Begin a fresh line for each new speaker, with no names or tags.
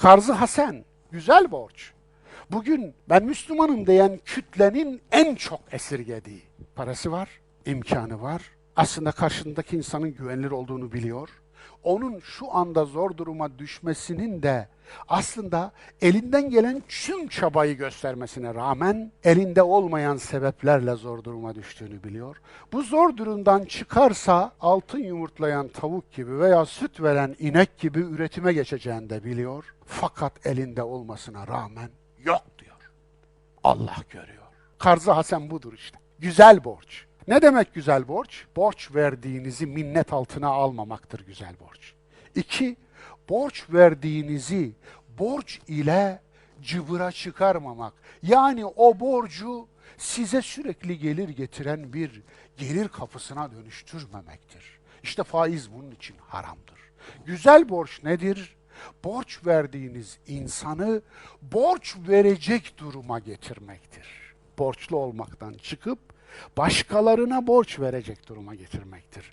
Karzı hasen, güzel borç. Bugün ben Müslümanım diyen kütlenin en çok esirgediği. Parası var, imkanı var. Aslında karşındaki insanın güvenilir olduğunu biliyor. Onun şu anda zor duruma düşmesinin de aslında elinden gelen tüm çabayı göstermesine rağmen elinde olmayan sebeplerle zor duruma düştüğünü biliyor. Bu zor durumdan çıkarsa altın yumurtlayan tavuk gibi veya süt veren inek gibi üretime geçeceğini de biliyor. Fakat elinde olmasına rağmen yok diyor. Allah görüyor. Karzı Hasan budur işte. Güzel borç. Ne demek güzel borç? Borç verdiğinizi minnet altına almamaktır güzel borç. İki, borç verdiğinizi borç ile cıvıra çıkarmamak. Yani o borcu size sürekli gelir getiren bir gelir kapısına dönüştürmemektir. İşte faiz bunun için haramdır. Güzel borç nedir? Borç verdiğiniz insanı borç verecek duruma getirmektir. Borçlu olmaktan çıkıp başkalarına borç verecek duruma getirmektir.